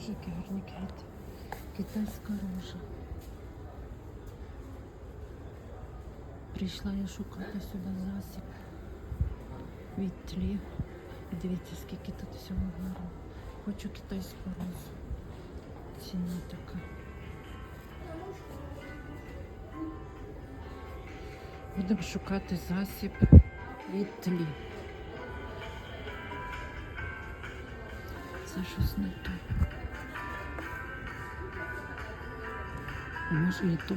Боже, гарні квіти. Китайська рожа. Прийшла я шукати сюди засіб від тлі. Дивіться, скільки тут всього гарно. Хочу китайську розу. Ціна така. Будемо шукати засіб від тлі. Це щось не то. Може і то.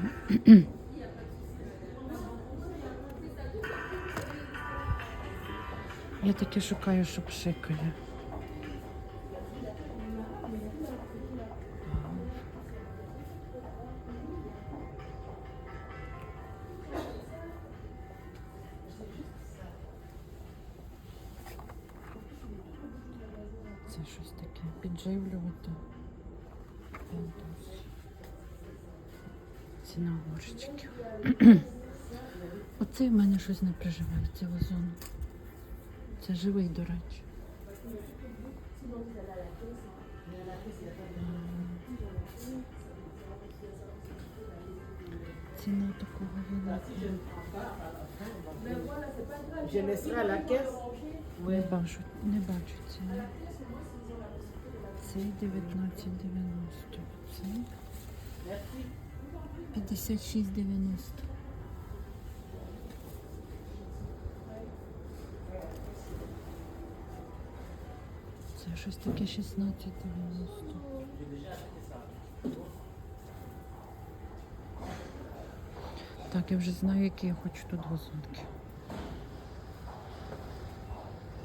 Я таке шукаю, що пшикає. Це щось таке підживлювати. Ціна горщиків. Оцей в мене щось не приживається вазон. Це живий, до речі. Ціна такого великого. Не бачу, не бачу ціни. Цей 19,90. Цей 56,90. Це щось таке 16,90. Так, я вже знаю, які я хочу тут вазонки.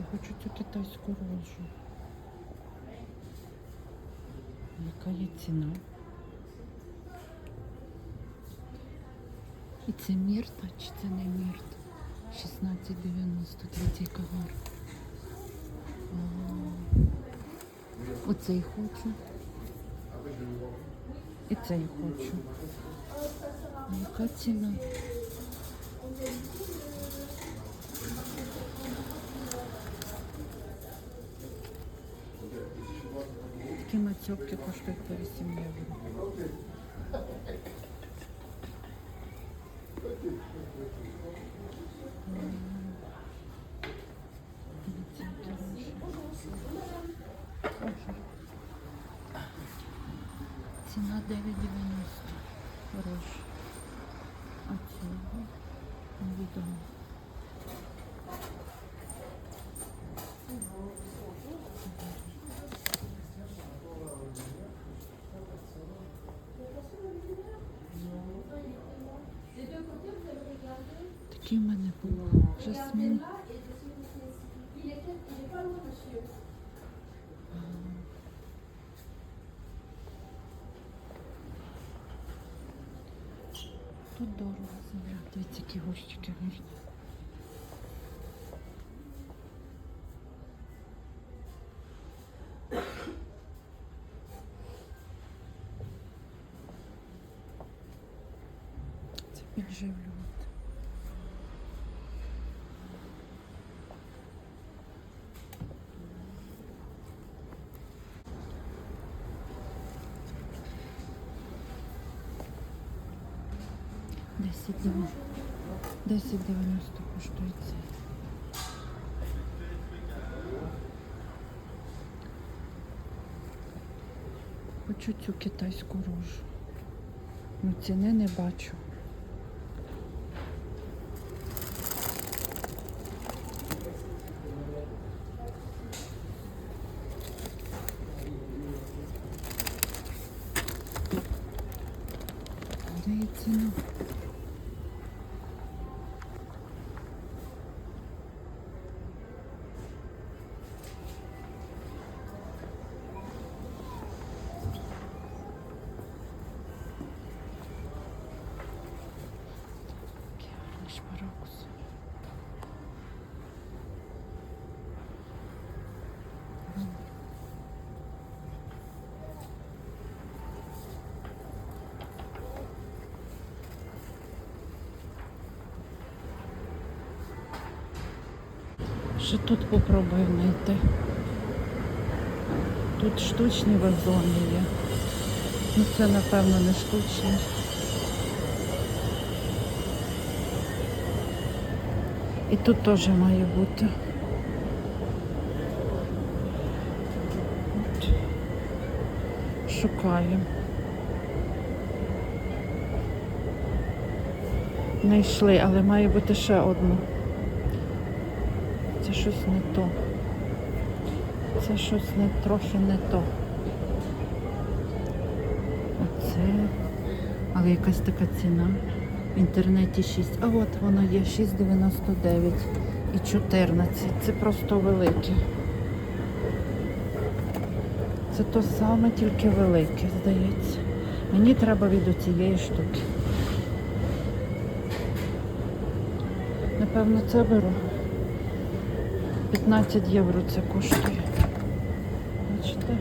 Я хочу цю китайську рожу. Яка є ціна? І це мірта чи це не мірта? 16,90, третій кагар. Оцей хочу. І цей хочу. А Яка ціна? Такі мацьопки коштують по 8 євро. Дивіться, які рожі. Боже. Ціна 9,90 рож. А цього невідомо. Такий в мене був жасмін. Тут дорого земля. Дивіться, які горщики гарні. 10,90 коштує це. Хочу цю китайську рожу. Ну ціни не бачу. Де? Ще тут попробую знайти. Тут штучні вазони є. Ну це напевно не штучні. І тут теж має бути. От. Шукаємо. Не йшли, але має бути ще одну. Щось не то. Це щось не трохи не то. Оце. Але якась така ціна. В інтернеті 6. А от воно є 6,99 і 14. Це просто велике. Це то саме, тільки велике, здається. Мені треба від оцієї штуки. Напевно, це беру. 15 євро це коштує. Бачите?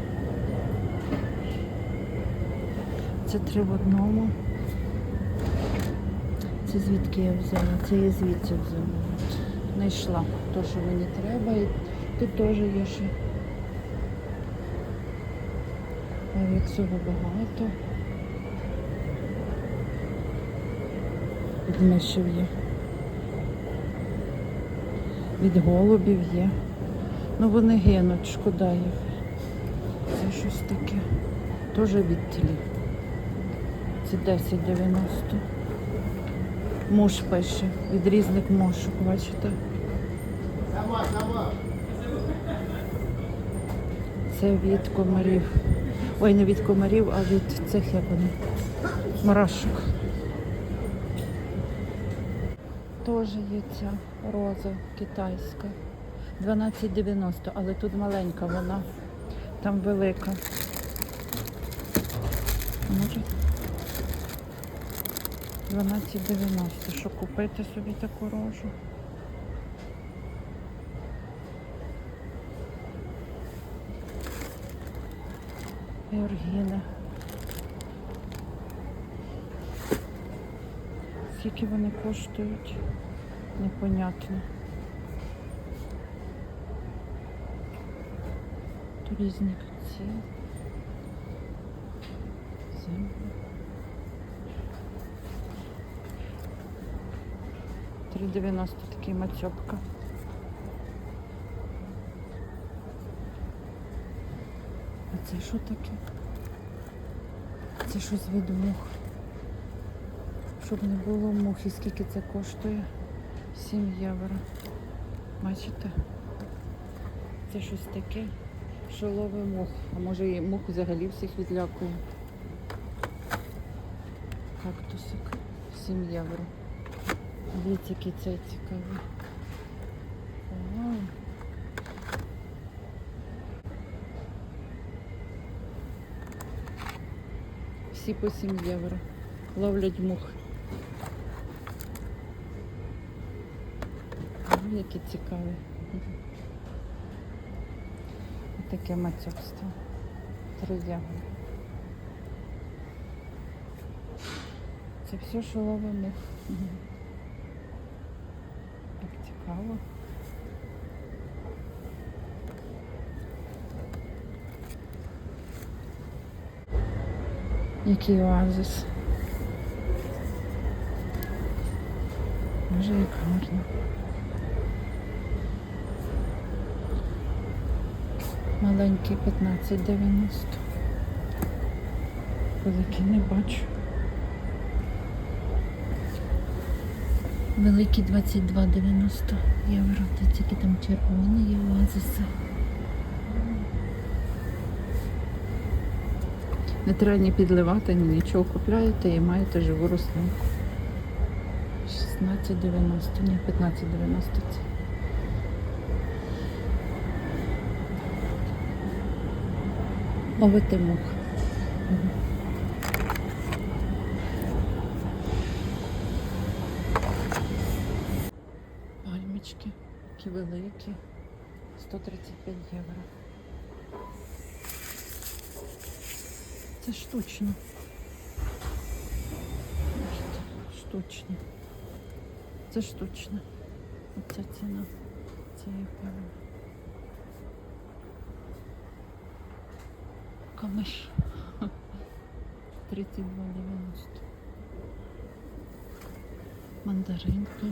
Це три в одному. Це звідки я взяла? Це я звідси взяла. Знайшла те, що мені треба. І тут теж є ще. А як цього багато. Від мишів є. Від голубів є. Ну вони гинуть, шкода їх. Це щось таке. Теж від тлі. Це 10,90. Муж пише. Від різних мошок, бачите? Це від комарів. Ой, не від комарів, а від цих як вони. Мурашок. Теж є ця роза китайська. 12,90, але тут маленька вона. Там велика. Може? 12,90. Що купити собі таку рожу? Георгіни. Скільки вони коштують? Непонятно. Тут різні ці. Землі. Три дев'яносто такий мацьопка. А це що таке? Це щось від мух. Щоб не було мух. І скільки це коштує? 7 євро. Бачите? Це щось таке, що ловить мух. А може і мух взагалі всіх відлякує. Кактусик. 7 євро. Дивіться, який цей цікавий. Вау. Всі по 7 євро. Ловлять мух. Які цікаві. Таке мацьобство. Три євро. Це все, що. Мгм. Так цікаво. Який оазис. Може, як гарно. Маленький 15,90. Великий не бачу. Великий 22,90 євро. Та тільки там червоний є оазиси. Не треба ні підливати, ні нічого купляєте і маєте живу рослинку. 16,90, ні, 15,90 це. Ловити мух. Мгм. Пальмочки, які великі. 135 євро. Це штучно. Штучно. Це штучно. Оця ціна. Це я камиш. 32,90. Мандаринка.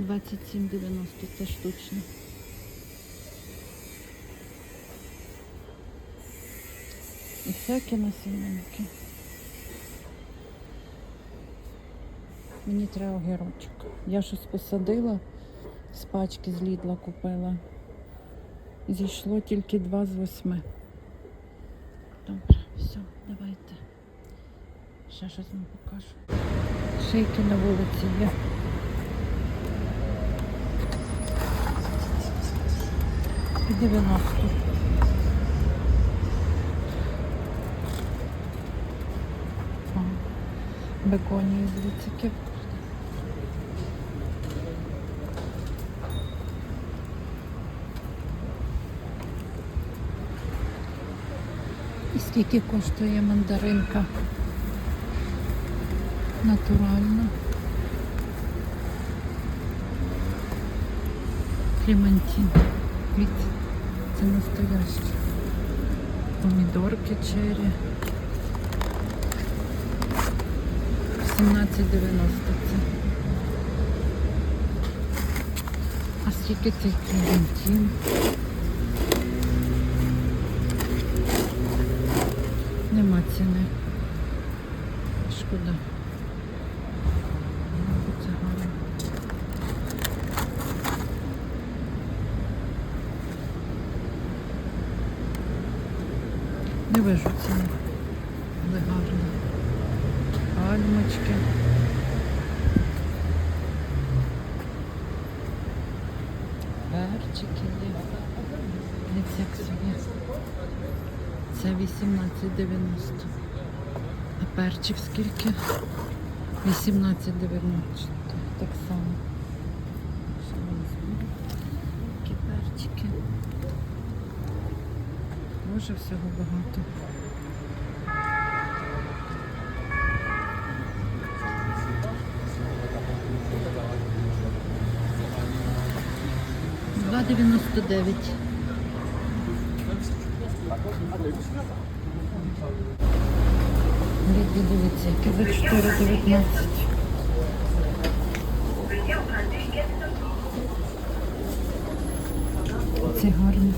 27,90 це штучно. І всякі насінинки. Мені треба огірочок. Я щось посадила, з пачки з Лідла купила. Зійшло тільки два з восьми. Добре, все, давайте. Ще щось вам покажу. Шийки на вулиці є. І 90. Беконії, дивіться, які. Скільки коштує мандаринка? Натуральна. Клементин. Дивіться, це настояще. Помідорки черрі. 17,90 це. А скільки цей клементин? Нема ціни. Шкода. Ну, Це гарно. Не вижу ціни. Але гарно. Пальмочки. Перчики є. Дивіться, як собі. Це 18,90. А перчик скільки? 18,90. Так само. Що я візьму? Такі перчики. Боже, всього багато. Два дев'яносто дев'ять. Ліді, дивіться, які за 4,19. Це гарно.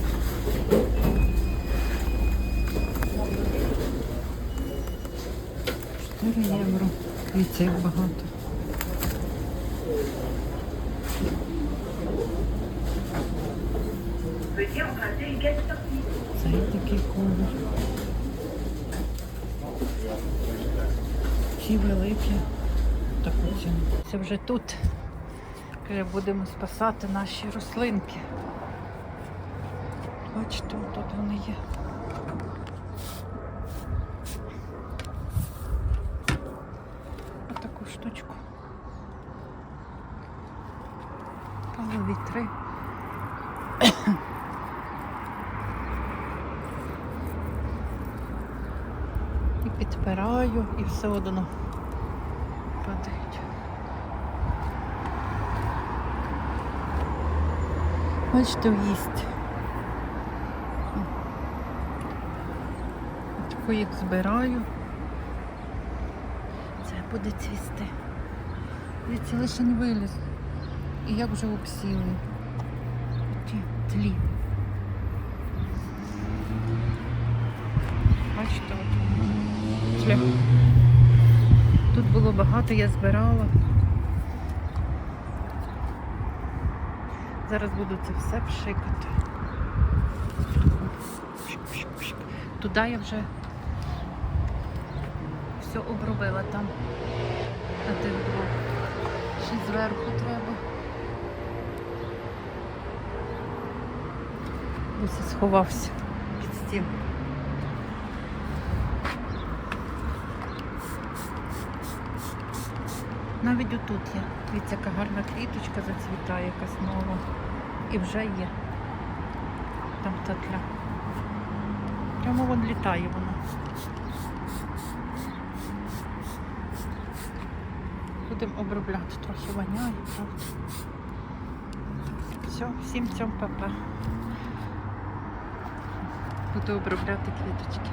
4 євро. Дивіться, як багато. Цей такий колір. Всі великі. Таку. Це вже тут. Каже, будемо спасати наші рослинки. Бачите, тут вони є. Отаку штучку. Палові три. І підпираю, і все одно падають. Бачите, в'їсть. Таку їх збираю. Це буде цвісти. Дивіться, лише не виліз. І як вже обсіли. Ті тлі. Бачите, от. Тля. Було багато, я збирала. Зараз буду це все пшикати. Туди я вже все обробила там. На тих двох. Ще зверху треба. Ось сховався під стіл. Навіть отут є. Дивіться, яка гарна квіточка зацвітає, якась нова. І вже є. Там та тля. Прямо вон літає вона. Будемо обробляти, трохи воняє. Все, всім цьому папа. Буду обробляти квіточки.